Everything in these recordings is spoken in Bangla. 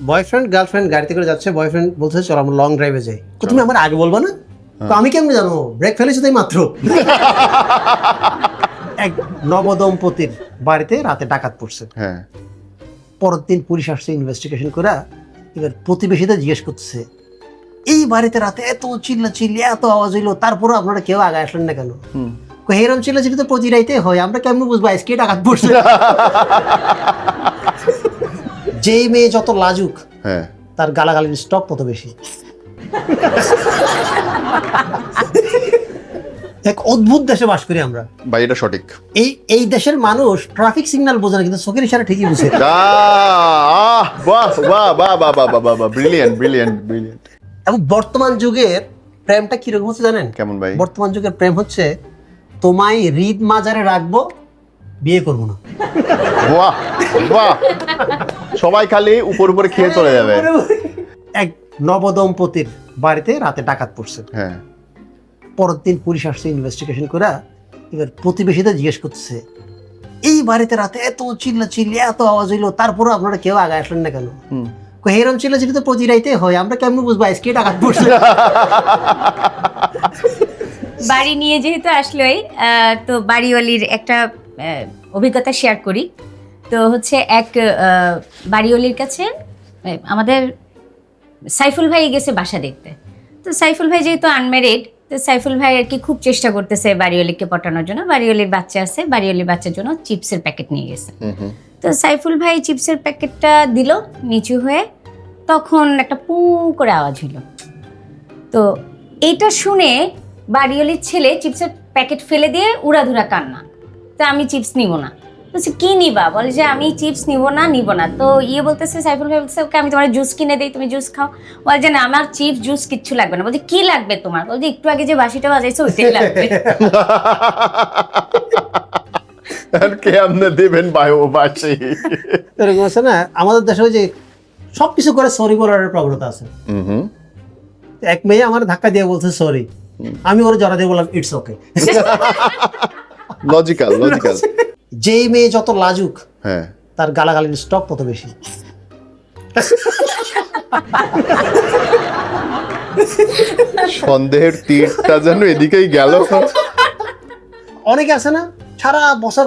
বয়ফ্রেন্ড গার্লফ্রেন্ড গাড়িতে করে যাচ্ছে বয়ফ্রেন্ড বলছে চলো আমরা লং ড্রাইভে যাই। তো তুমি আমার আগে বলবা না? তো আমি কেমনে জানো ব্রেক ফেলেছি তাই মাত্র। এক নবদম্পতির বাড়িতে রাতে ডাকাত পড়ছে। হ্যাঁ। পরের দিন পুলিশ আসছে ইনভেস্টিগেশন করে। এবার প্রতিবেশীদের জিজ্ঞেস করছে এই বাড়িতে রাতে এত চিল্লা চিল্লি এত আওয়াজ হইল তারপরও আপনারা কেউ আগে আসলেন না কেন? এরম চিল্লা চিল্লি তো প্রতি রাইতে হয় আমরা কেমন বুঝব? আজকে ডাকাত পড়ছে। যেই মেয়ে যত লাজুক হ্যাঁ। তার গালাগালির স্টক তত বেশি। এক অদ্ভুত দেশে বাস করি আমরা। ভাই এটা সঠিক। এই এই দেশের মানুষ ট্রাফিক সিগন্যাল বোঝে না কিন্তু চোখের ইশারা ঠিকই বুঝে। বাহ বাহ বাহ বাহ বাহ বাহ এবং বর্তমান যুগের প্রেমটা কীরকম হচ্ছে জানেন? কেমন ভাই? বর্তমান যুগের প্রেম হচ্ছে তোমায় রিদ মাজারে রাখব বিয়ে করব না। বাহ বাহ। সবাই খালি উপর উপরে খেয়ে চলে যাবে। এক নবদম্পতির বাড়িতে রাতে ডাকাত পড়ছে। হ্যাঁ। পরের দিন পুলিশ আসছে ইনভেস্টিগেশন করে। এবার প্রতিবেশীদের জিজ্ঞেস করতেছে এই বাড়িতে রাতে এত চিল্লা চিল্লি এত আওয়াজ হইল তারপরও আপনারা কেউ আগে আসলেন না কেন? এরম চিল্লা চিল্লি তো প্রতি রাইতে হয় আমরা কেমন বুঝব আজকে ডাকাত পড়ছে? বাড়ি নিয়ে যেহেতু আসলোই আহ, তো বাড়িওয়ালির একটা অভিজ্ঞতা শেয়ার করি। তো হচ্ছে এক আহ, বাড়িওয়ালির কাছে আমাদের সাইফুল ভাই গেছে বাসা দেখতে। তো সাইফুল ভাই যেহেতু আনম্যারিড তো সাইফুল ভাই আর কি খুব চেষ্টা করতেছে বাড়িওয়ালিকে পটানোর জন্য। বাড়িওয়ালির বাচ্চা আছে বাড়িওয়ালির বাচ্চার জন্য চিপসের প্যাকেট নিয়ে গেছে। তো সাইফুল ভাই চিপসের প্যাকেটটা দিল নিচু হয়ে তখন একটা পু করে আওয়াজ হলো। তো এইটা শুনে বাড়িওয়ালির ছেলে চিপসের প্যাকেট ফেলে দিয়ে উড়াধুরা কান্না। তো আমি চিপস নিব না। বলছে কি নিবা? বলে যে আমি চিপস নিব না নিব না। তো ইয়ে বলতেছে সাইফুল ভাই বলতেছে ওকে আমি তোমার জুস কিনে দিই তুমি জুস খাও। বলে যে না আমার চিপস জুস কিচ্ছু লাগবে না। বলছে কি লাগবে তোমার? বলছে একটু আগে যে বাসিটা বাজাইছে ওইটাই লাগবে। আর কে আপনি দেবেন ভাই ও পাশে এরকম আছে না আমাদের দেশে ওই যে সব কিছু করে সরি বলার প্রবণতা আছে। এক মেয়ে আমার ধাক্কা দিয়ে বলছে সরি আমি ওর জড়া দিয়ে বললাম ইটস ওকে লজিক্যাল লজিক্যাল যেই মেয়ে যত লাজুক হ্যাঁ। তার গালাগালির স্টক তত বেশি। সন্দেহের তীরটা যেন এদিকেই গেল অনেকে আছে না সারা বছর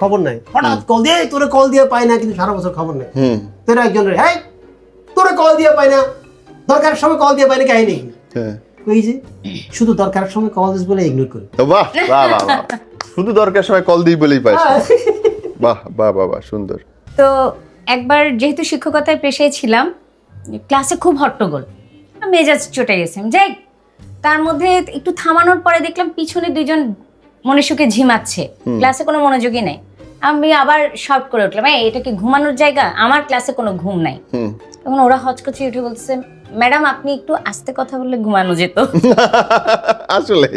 খবর নাই হঠাৎ কল দিয়ে তোরে কল দিয়ে পাই না কিন্তু সারা বছর খবর নাই তোর একজন হ্যাঁ তোরে কল দিয়ে পাই না। দরকারের সময় কল দিয়ে পাই না কাহিনী কি? হ্যাঁ। যে শুধু দরকারের সময় কল দিস বলে ইগনোর করি। বাহ বাহ বাহ। শুধু দরকার সময় কল দিই বলেই পাইস বাহ বাহ বাহ বাহ সুন্দর। তো একবার যেহেতু শিক্ষকতায় পেশায় ছিলাম ক্লাসে খুব হট্টগোল। মেজাজ চটে গেছে। যাই তার মধ্যে একটু থামানোর পরে দেখলাম পিছনে দুজন মনে সুখে ঝিমাচ্ছে ক্লাসে কোনো মনোযোগই নাই। আমি আবার শর্ট করে উঠলাম "এই, এটা কি ঘুমানোর জায়গা? আমার ক্লাসে কোনো ঘুম নাই। তখন ওরা হচকচি উঠে বলছে ম্যাডাম আপনি একটু আস্তে কথা বললে ঘুমানো যেত। আসলে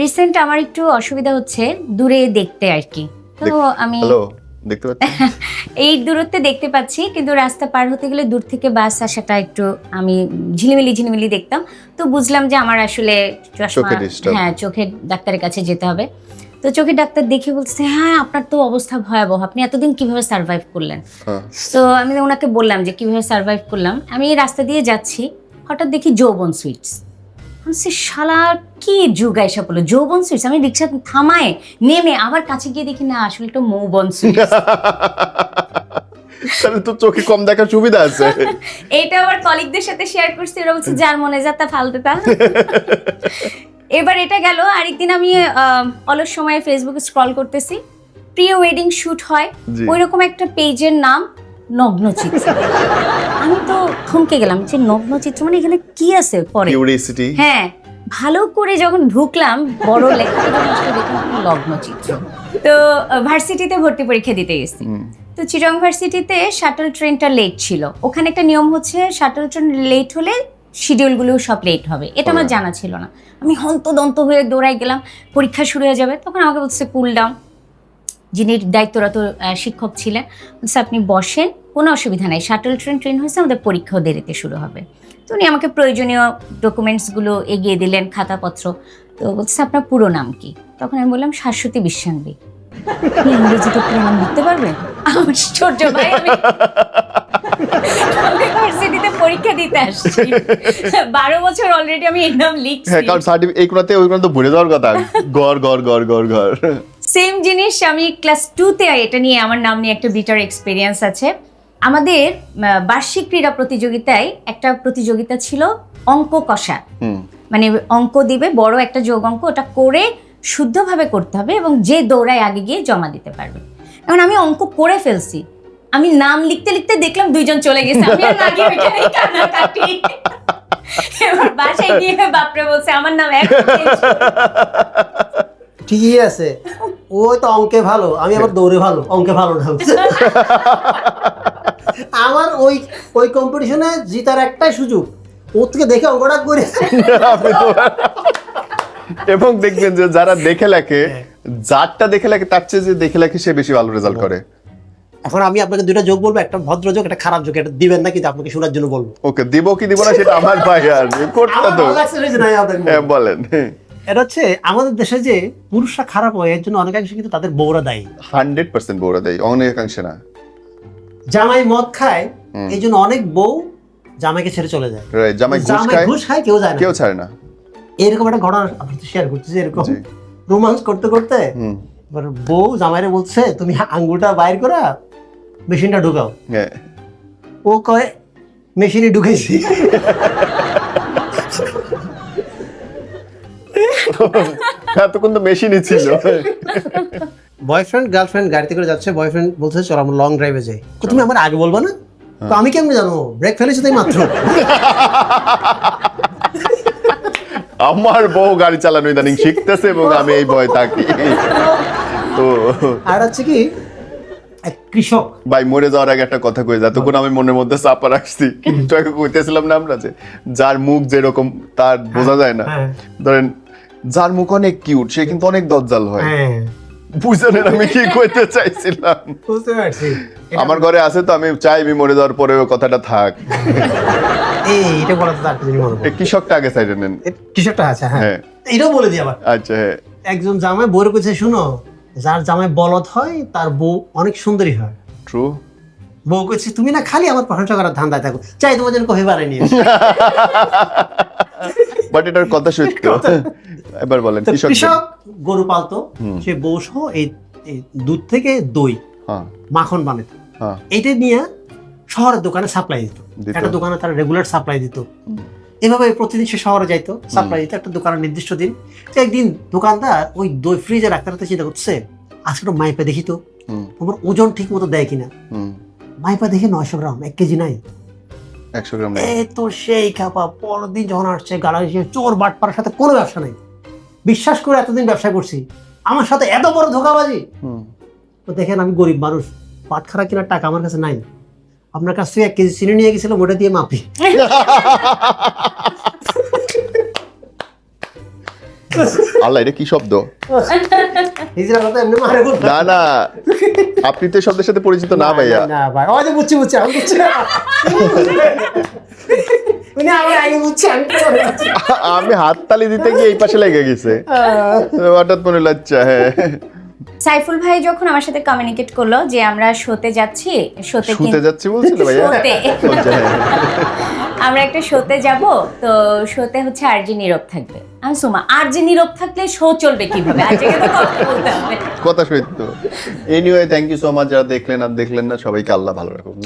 রিসেন্ট আমার একটু অসুবিধা হচ্ছে দূরে দেখতে আর কি তো আমি দেখতে পাচ্ছি? এই দূরত্বে দেখতে পাচ্ছি কিন্তু রাস্তা পার হতে গেলে দূর থেকে বাস আসাটা একটু আমি ঝিলিমিলি ঝিলিমিলি দেখতাম। তো বুঝলাম যে আমার আসলে হ্যাঁ চোখের ডাক্তারের কাছে যেতে হবে। তো চোখের ডাক্তার দেখে বলছে হ্যাঁ আপনার তো অবস্থা ভয়াবহ। আপনি এতদিন কীভাবে সার্ভাইভ করলেন? হ্যাঁ। তো আমি ওনাকে বললাম যে কীভাবে সার্ভাইভ করলাম? আমি রাস্তা দিয়ে যাচ্ছি হঠাৎ দেখি যৌবন সুইটস সে শালা কি যুগ এসে বলল যৌবন সুইটস আমি রিক্সা থামায় নেমে আবার কাছে গিয়ে দেখি না আসলে একটা মৌবন সুইটস তাহলে তো চোখে কম দেখার সুবিধা আছে। এটা আবার কলিগদের সাথে শেয়ার করছি ওরা বলছে যার মনে যা তা ফালতে তা এবার এটা গেল আরেকদিন আমি অলস সময়ে ফেসবুকে স্ক্রল করতেছি। প্রি ওয়েডিং শুট হয়। জি। ওই রকম একটা পেজের নাম নগ্নচিত্র। আমি তো থমকে গেলাম যে নগ্ন চিত্র মানে এখানে কি আছে পরে? কিউরিয়াসিটি হ্যাঁ ভালো করে যখন ঢুকলাম বড় লেখা দেখলাম লগ্নচিত্র তো ভার্সিটিতে ভর্তি পরীক্ষা দিতে গেছি। তো চিরং ভার্সিটিতে শাটল ট্রেনটা লেট ছিল। ওখানে একটা নিয়ম হচ্ছে শাটল ট্রেন লেট হলে শিডিউলগুলো সব লেট হবে। এটা আমার জানা ছিল না। আমি হন্তদন্ত হয়ে দৌড়াই গেলাম পরীক্ষা শুরু হয়ে যাবে তখন আমাকে বলছে কুল ডাউন যিনি দায়িত্বরত শিক্ষক ছিলেন আপনি বসেন, কোনো অসুবিধা নাই, শাটল ট্রেন ট্রেন হয়েছে, আমাদের পরীক্ষাও দেরিতে শুরু হবে। তো উনি আমাকে প্রয়োজনীয় ডকুমেন্টসগুলো এগিয়ে দিলেন, খাতাপত্র। তো বলছে, আপনার পুরো নাম কি? তখন আমি বললাম, শাশ্বতী বিশ্বাঙ্গী ইংরেজিতে পুরো নাম লিখতে পারবেন? আশ্চর্য ভাই, আমি আমি দিতে আসছি। বারো বছর অলরেডি আমি এই নাম লিখছি। হ্যাঁ কারণ সার্টিফিকেট এই কোনাতে ওই কোনাতে ভুলে যাওয়ার কথা। গড় গড় গড় গড় গড়। সেম জিনিস আমি ক্লাস টুতে এটা নিয়ে আমার নাম নিয়ে একটা বিটার এক্সপিরিয়েন্স আছে। আমাদের বার্ষিক ক্রীড়া প্রতিযোগিতায় একটা প্রতিযোগিতা ছিল অঙ্ক কষা মানে অঙ্ক দিবে বড় একটা যোগ অঙ্ক ওটা করে শুদ্ধভাবে করতে হবে এবং যে দৌড়ায় আগে গিয়ে জমা দিতে পারবে। এখন আমি অঙ্ক করে ফেলছি। আমি নাম লিখতে লিখতে দেখলাম দুইজন চলে গেছে। আমি আর না গিয়ে কান্নাকাটি। এবার বাসায় গিয়ে বাপরে বলছে আমার নাম এক ঠিকই আছে। ওই তো অঙ্কে ভালো আমি আবার দৌড়ে ভালো অঙ্কে ভালো না আমার ওই ওই কম্পিটিশনে জিতার একটাই সুযোগ ওর থেকে দেখে অঙ্কটা করে। এবং দেখবেন যে যারা দেখে লেখে যারটা দেখে লেখে তার চেয়ে যে দেখে লেখে সে বেশি ভালো রেজাল্ট করে। এখন আমি আপনাকে দুইটা যোগ বলব একটা ভদ্র যোগ একটা খারাপ যোগ এটা দিবেন না কিন্তু আপনাকে শোনার জন্য বলব। ওকে দিব কি দিব না সেটা আমার ভাই আর করতে তো। হ্যাঁ বলেন। এটা হচ্ছে আমাদের দেশে যে পুরুষরা খারাপ হয় এর জন্য অনেকাংশে কিন্তু তাদের বউরা দায়ী। হান্ড্রেড পার্সেন্ট বৌরা দেয় অনেকাংশে না। জামাই মদ খায় এই জন্য অনেক বউ জামাইকে ছেড়ে চলে যায়। জামাই ঘুষ খায় ঘুষ খায় কেউ যায় না। কেউ ছাড়ে না। এরকম একটা ঘটনা আপনি শেয়ার করতেছি এরকম। রোমান্স করতে করতে বউ জামাইরে বলছে তুমি আঙ্গুলটা বাইর করা মেশিনটা ঢুকাও। হ্যাঁ। ও কয় মেশিনে ঢুকেছি। এতক্ষণ তো মেশিনই ছিল। বয়ফ্রেন্ড গার্লফ্রেন্ড গাড়িতে করে যাচ্ছে বয়ফ্রেন্ড বলছে চলো আমরা লং ড্রাইভে যাই। তুমি আমার আগে বলব না? তো আমি কেমনে জানো ব্রেক ফেলেছি তাই মাত্র? আমার বউ গাড়ি চালানো ইদানিং শিখতেছে এবং আমি এই ভয় থাকি। তো আর হচ্ছে কি এক কৃষক। ভাই মরে যাওয়ার আগে একটা কথা কই যতক্ষণ আমি মনের মধ্যে চাপা রাখছি আগে কইতেছিলাম না আমরা যে যার মুখ যেরকম তার বোঝা যায় না। হ্যাঁ। ধরেন যার মুখ অনেক কিউট সে কিন্তু অনেক দজ্জাল হয়। হ্যাঁ। বুঝলেন আমি কি কইতে চাইছিলাম? বুঝতে পারছি। আমার ঘরে আছে তো আমি চাই আমি মরে যাওয়ার পরে কথাটা থাক। এই এটা বলা তো একটা মনে এই কৃষকটা আগে সাইডে নেন। কৃষকটা আছে হ্যাঁ। হ্যাঁ। এটাও বলে দিই আবার। আচ্ছা হ্যাঁ। একজন জামাই বউরে কইছে শুনো যার জামাই বলদ হয় তার বউ অনেক সুন্দরী হয়। ট্রু বউ কইছে তুমি না খালি আমার প্রশংসা করার ধান্দায় থাকো। চাই তোমার জন্য কফি বানাই নিয়ে বাট এটার কথা সত্য। এবার বলেন কৃষক গরু পালতো সে বউ সহ এই এই দুধ থেকে দই হ্যাঁ। মাখন বানাতো। হ্যাঁ। এইটা নিয়ে শহরের দোকানে সাপ্লাই দিত। একটা দোকানে তারা রেগুলার সাপ্লাই দিত। এভাবে প্রতিদিন সে শহরে যাইতো সাপ্লাই দিত একটা দোকানের নির্দিষ্ট দিন। তো একদিন দোকানদার ওই দই ফ্রিজে রাখতে রাখতে চিন্তা করছে আজকে একটু মাইপা দেখি তো তোমার ওজন ঠিক মতো দেয় কিনা? মাইপা দেখে নয়শো গ্রাম এক কেজি নাই। একশো গ্রাম নেই। এ তো সেই খাপা পরের দিন যখন আসছে গালা চোর বাটপাড়ার সাথে কোনো ব্যবসা নাই। বিশ্বাস করে এতদিন ব্যবসা করছি। আমার সাথে এত বড় ধোকাবাজি। তো দেখেন আমি গরিব মানুষ। পাটখারা কেনার টাকা আমার কাছে নাই। আপনার কাছ থেকে এক কেজি চিনি নিয়ে গেছিলাম ওটা দিয়ে মাপি। আল্লাহ এটা কি শব্দ। না না। আপনি তো শব্দের সাথে পরিচিত না ভাইয়া। না ভাই। বুঝছি বুঝছি আমি বুঝছি। উনি আমার আগে বুঝছি আমি আমি হাততালি দিতে গিয়ে এই পাশে লেগে গেছে। হঠাৎ মনে লাগছে হ্যাঁ। সাইফুল ভাই যখন আমার সাথে কমিউনিকেট করল যে আমরা শোতে যাচ্ছি শোতে শুতে যাচ্ছি বলছিল ভাইয়া? হ্যাঁ। আমরা একটা শোতে যাব তো শোতে হচ্ছে আরজি নীরব থাকবে। আমি সোমা আরজি নীরব থাকলে শো চলবে কীভাবে? আরজিকে তো কথা বলতে হবে কথা সত্য। Anyway thank you so much যারা দেখলেন আর দেখলেন না সবাইকে আল্লাহ ভালো রাখুন